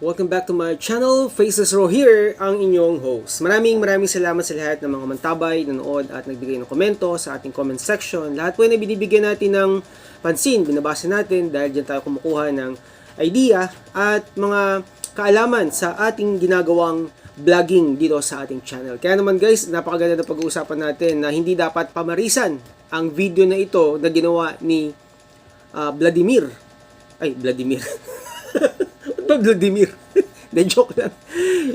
Welcome back to my channel, Faces Row here, ang inyong host. Maraming maraming salamat sa lahat ng mga mantabay, nanood at nagbigay ng komento sa ating comment section. Lahat po ay binibigyan natin ng pansin, binabasa natin dahil dyan tayo kumukuha ng idea at mga kaalaman sa ating ginagawang vlogging dito sa ating channel. Kaya naman guys, napakaganda na pag-uusapan natin na hindi dapat pamarisan ang video na ito na ginawa ni ah, Vladimir. Ay, Vladimir. Ba Vladimir? De joke lang.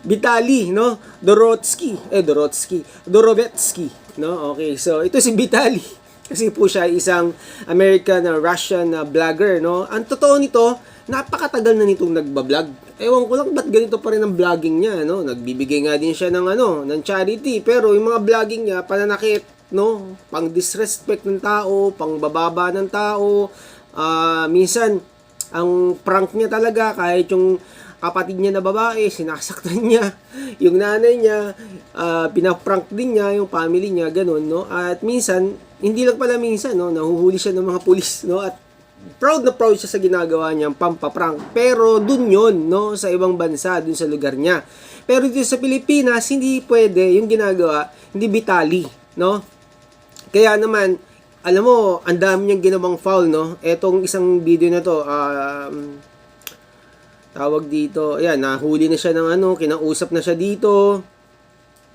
Vitali, no? Dorotsky. Eh, Dorotsky. Dorovetsky. No? Okay, so ito si Vitali. Kasi po siya isang American uh, Russian uh, vlogger, no? Ang totoo nito, napakatagal na nitong nagbablog. Ewan ko lang ba't ganito pa rin ang vlogging niya, no? Nagbibigay nga din siya ng ano, ng charity, pero yung mga vlogging niya pananakit, no? Pang disrespect ng tao, pang bababa ng tao, ah minsan ang prank niya talaga kahit yung kapatid niya na babae, sinasaktan niya. Yung nanay niya, uh, pinaprank din niya, yung family niya, ganun, no? At minsan, hindi lang pala minsan, no? Nahuhuli siya ng mga pulis, no? At proud na proud siya sa ginagawa niyang pampaprank. Pero dun yon no? Sa ibang bansa, dun sa lugar niya. Pero dito sa Pilipinas, hindi pwede yung ginagawa, hindi bitali, no? Kaya naman, alam mo, ang dami niyang ginawang foul, no? Etong isang video na to, um, tawag dito, ayan, nahuli na siya ng ano, kinausap na siya dito.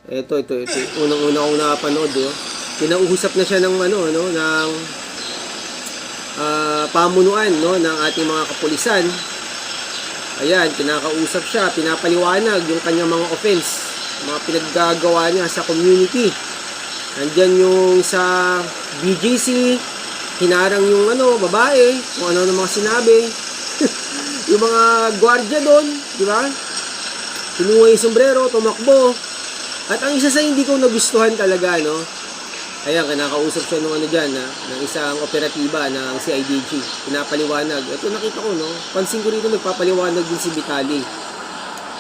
Ito, ito, ito, unang-una kong napanood, eh. Kinausap na siya ng ano, ano, ng ah, pamunuan, no, ng ating mga kapulisan. Ayan, kinakausap siya, pinapaliwanag yung kanyang mga offense, mga pinaggagawa niya sa community. Nandyan yung sa BGC, hinarang yung ano, babae, kung ano ng mga sinabi. yung mga gwardiya doon, di ba? Kinuha yung sombrero, tumakbo. At ang isa sa hindi ko nagustuhan talaga, no? Ayan, kinakausap siya nung ano dyan, na, ng isang operatiba ng CIDG. Pinapaliwanag. Ito nakita ko, no? Pansin ko rito, nagpapaliwanag din si Vitali.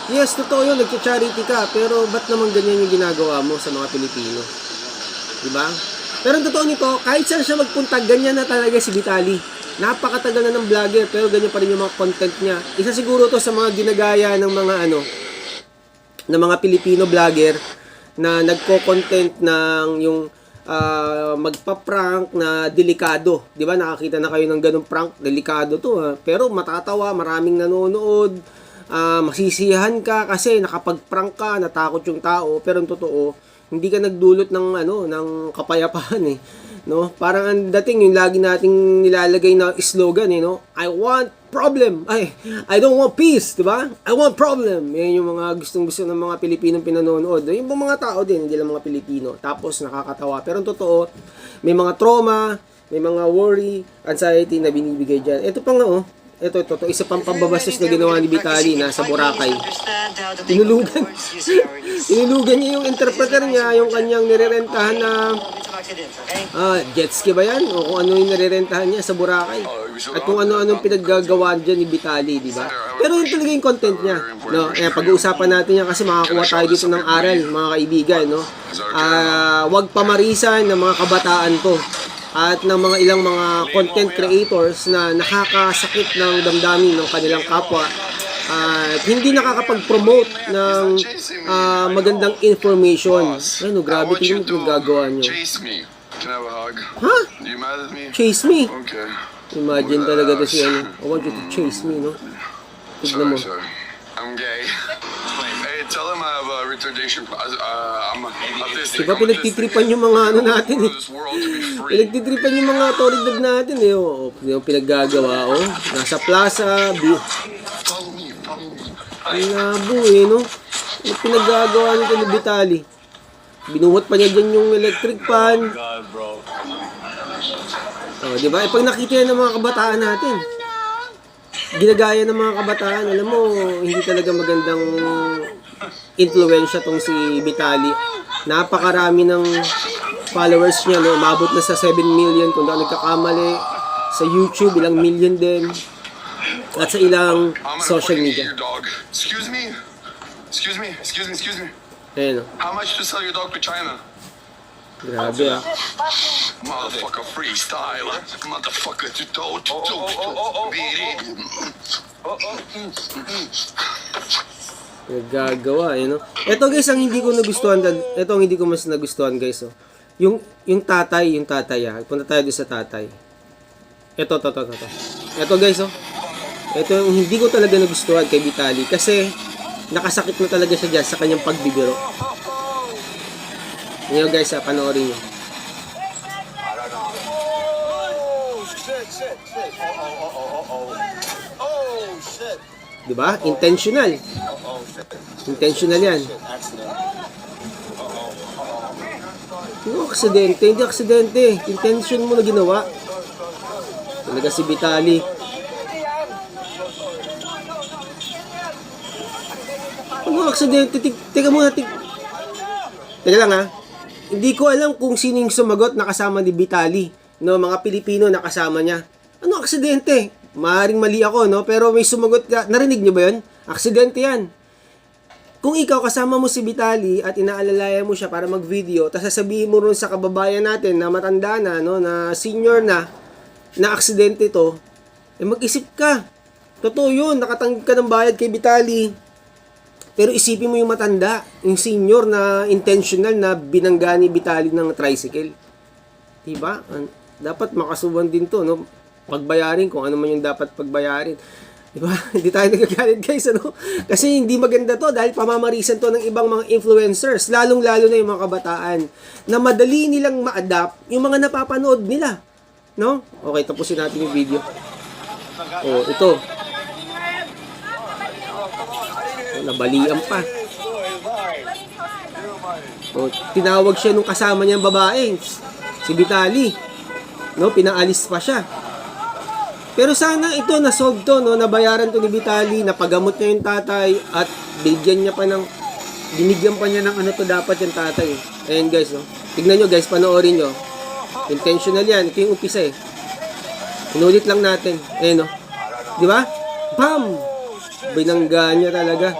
Yes, totoo yun, nagcha-charity ka, pero ba't naman ganyan yung ginagawa mo sa mga Pilipino? Di ba? Pero ang totoo nito, kahit saan siya magpunta, ganyan na talaga si Vitali. Napakatagal na ng vlogger, pero ganyan pa rin yung mga content niya. Isa siguro to sa mga ginagaya ng mga ano, ng mga Pilipino vlogger na nagko-content ng yung ah, magpa-prank na delikado. 'Di ba? Nakakita na kayo ng ganung prank, delikado 'to. ha. Pero matatawa, maraming nanonood. ah, masisiyahan ka kasi nakapag-prank ka, natakot yung tao, pero ang totoo, hindi ka nagdulot ng ano, ng kapayapaan eh. No? Parang ang dating yung lagi nating nilalagay na slogan eh, no? I want problem. Ay, I don't want peace, 'di ba? I want problem. Yan yung mga gustong-gusto ng mga Pilipinong pinanonood. Yung mga tao din, hindi lang mga Pilipino. Tapos nakakatawa. Pero totoo, may mga trauma, may mga worry, anxiety na binibigay diyan. Ito pa nga oh. Ito, ito, ito, isa pang pambabastos na ginawa ni Vitali na sa Boracay. Tinulugan. Tinulugan niya yung interpreter niya, yung kanyang nirerentahan na ah, jet ski ba yan? O kung ano yung nirerentahan niya sa Boracay. At kung ano-anong pinaggagawa dyan ni Vitali, di ba? Pero yun talaga yung content niya. No? Eh, pag-uusapan natin yan kasi makakuha tayo dito ng aral, mga kaibigan. No? Ah, wag pamarisan ng mga kabataan to at ng mga ilang mga content creators na nakakasakit ng damdamin ng kanilang kapwa at hindi nakakapag-promote ng ah, magandang information. Ano, grabe tingin mo gagawa nyo. Can I have a hug? Ha? You mad at me? Chase me. Okay. Imagine talaga to si ano. I want you to chase me, no? Tignan mo. Sorry, sorry. I'm gay. Hey, tell him I a retardation. pro- Uh, I'm autistic. Diba I'm pinagtitripan yung mga ano natin eh. Pinagtitripan yung mga autoridad natin eh. Oh, yung pinaggagawa, oh. Nasa plaza, me. Ang labo eh, no? Yung pinaggagawa nito ni Vitali. Binuhat pa niya dyan yung electric fan. God, bro. Oh, di ba? Eh, pag nakita yan ng mga kabataan natin, ginagaya ng mga kabataan, alam mo, hindi talaga magandang influensya tong si Vitali. Napakarami ng followers niya, no? Umabot na sa 7 million kung daw nagkakamali. Sa YouTube, ilang million din. At sa ilang social media. Excuse me. Excuse me. Excuse me. Excuse me. Ayan, oh. How much to sell your dog to China? Grabe, ah. Motherfucker freestyle. Motherfucker to toe to Oh, oh, Nagagawa, eh, no? Ito guys, ang hindi ko nagustuhan, ito ang hindi ko mas nagustuhan guys, oh. Yung, yung tatay, yung tatay, ah. Punta tayo doon sa tatay. Ito, ito, ito, ito. Ito guys, oh. Ito yung hindi ko talaga nagustuhan kay Vitali kasi nakasakit na talaga siya dyan sa kanyang pagbibiro. Ngayon guys, ah, panoorin nyo. Oh shit, shit, shit. Oh, oh, oh, oh, oh, oh. Oh shit. Di ba? Intentional. Intentional yan. Hindi aksidente, hindi aksidente. Intention mo na ginawa. Talaga si Vitali. Ano aksidente? Teka muna. Teka lang ha. Hindi ko alam kung sino yung sumagot na kasama ni Vitali. No, mga Pilipino na kasama niya. Ano aksidente? Maaring mali ako, no? Pero may sumagot. Narinig niyo ba yun? Aksidente yan. Kung ikaw kasama mo si Vitali at inaalalayan mo siya para mag-video, tapos sasabihin mo ron sa kababayan natin na matanda na, no, na senior na, na aksidente to, eh mag-isip ka. Totoo yun, nakatanggap ka ng bayad kay Vitali. Pero isipin mo yung matanda, yung senior na intentional na binangga ni Vitali ng tricycle. Diba? Dapat makasuban din to, no? Pagbayarin kung ano man yung dapat pagbayarin. Diba? Hindi tayo nagagalit guys, ano? Kasi hindi maganda to dahil pamamarisan to ng ibang mga influencers, lalong-lalo na yung mga kabataan, na madali nilang ma-adapt yung mga napapanood nila. No? Okay, tapusin natin yung video. Oh, ito. Oh, nabalian pa. Oh, tinawag siya nung kasama niyang babae, si Vitali. No, pinaalis pa siya. Pero sana ito na-solve to, no, nabayaran to ni Vitali, napagamot niya yung tatay at bigyan niya pa ng binigyan pa niya ng ano to dapat yung tatay. Ayan guys, no. Tignan nyo guys, panoorin nyo. Intentional yan. Ito yung umpisa eh. Inulit lang natin. Ayan, no. Di ba? Bam! Binangga niya talaga.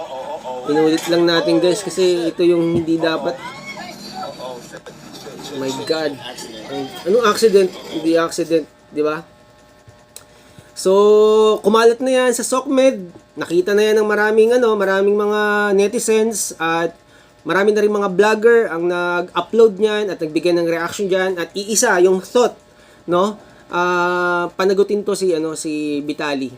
Inulit lang natin guys kasi ito yung hindi dapat. Oh my God. Anong accident? Hindi accident. Di ba? So, kumalat na yan sa SOCMED. Nakita na yan ng maraming ano, maraming mga netizens at marami na rin mga vlogger ang nag-upload niyan at nagbigay ng reaction diyan at iisa yung thought, no? Ah, panagutin to si ano si Vitali.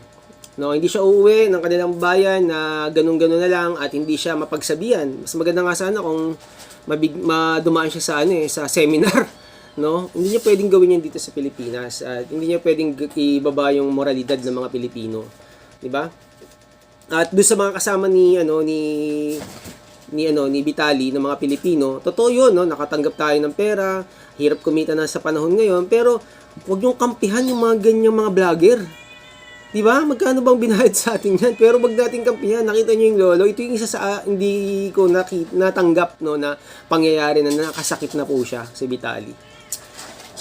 No, hindi siya uuwi ng kanilang bayan na ganun-ganun na lang at hindi siya mapagsabihan. Mas maganda nga sana kung mabig, madumaan siya sa ano eh, sa seminar no? Hindi niya pwedeng gawin yan dito sa Pilipinas at hindi niya pwedeng ibaba yung moralidad ng mga Pilipino, 'di ba? At doon sa mga kasama ni ano ni ni ano ni Vitali ng mga Pilipino, totoo 'yun, no? Nakatanggap tayo ng pera, hirap kumita na sa panahon ngayon, pero huwag yung kampihan yung mga ganyang mga vlogger. 'Di ba? Magkano bang binayad sa atin 'yan? Pero wag nating kampihan. Nakita niyo yung lolo, ito yung isa sa ah, hindi ko nakit, natanggap no na pangyayari na nakasakit na po siya si Vitali.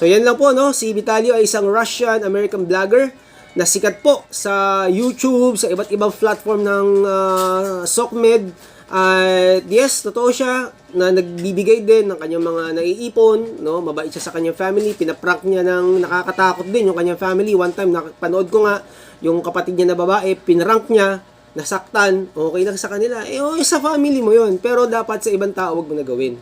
So yan lang po no, si Vitalio ay isang Russian-American vlogger na sikat po sa YouTube, sa iba't ibang platform ng uh, SOCMED. At yes, totoo siya na nagbibigay din ng kanyang mga naiipon, no? Mabait siya sa kanyang family, pinaprank niya ng nakakatakot din yung kanyang family. One time napanood ko nga yung kapatid niya na babae, pinrank niya, nasaktan, okay lang sa kanila. Eh, oh, sa family mo yon Pero dapat sa ibang tao, wag mo na gawin.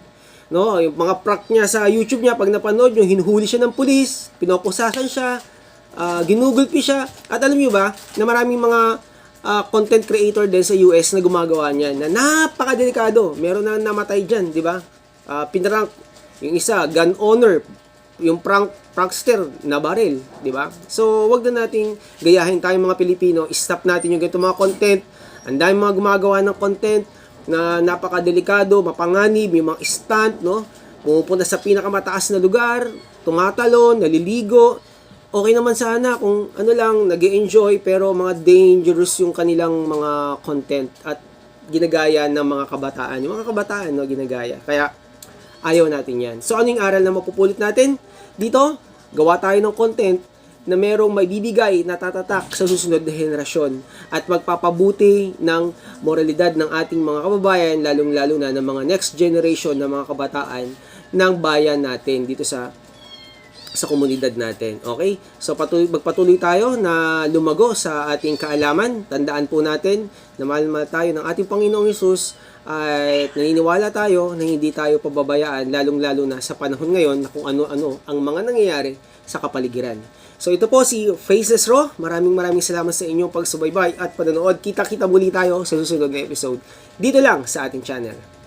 No, yung mga prank niya sa YouTube niya, pag napanood nyo, hinuhuli siya ng pulis, pinoposasan siya, uh, ginugulpi siya. At alam niyo ba, na maraming mga ah, content creator din sa US na gumagawa niyan, na napakadelikado. Meron na namatay dyan, di ba? Uh, pinrank, yung isa, gun owner, yung prank prankster na baril, di ba? So, wag na nating gayahin tayong mga Pilipino, stop natin yung ganito mga content. Ang dami mga gumagawa ng content na napakadelikado, mapanganib, may mga stunt, no? Pumupunta sa pinakamataas na lugar, tumatalon, naliligo. Okay naman sana kung ano lang, nag enjoy pero mga dangerous yung kanilang mga content at ginagaya ng mga kabataan. Yung mga kabataan, no, ginagaya. Kaya, ayaw natin yan. So, ano yung aral na mapupulot natin? Dito, gawa tayo ng content na merong may bibigay na tatatak sa susunod na henerasyon at magpapabuti ng moralidad ng ating mga kababayan, lalong-lalo na ng mga next generation ng mga kabataan ng bayan natin dito sa sa komunidad natin. Okay? So patuloy, magpatuloy tayo na lumago sa ating kaalaman. Tandaan po natin na mahal mahal tayo ng ating Panginoong Yesus at naniniwala tayo na hindi tayo pababayaan lalong-lalo na sa panahon ngayon na kung ano-ano ang mga nangyayari sa kapaligiran. So ito po si Faceless Raw. Maraming maraming salamat sa inyong pagsubaybay at panonood. Kita-kita muli tayo sa susunod na episode dito lang sa ating channel.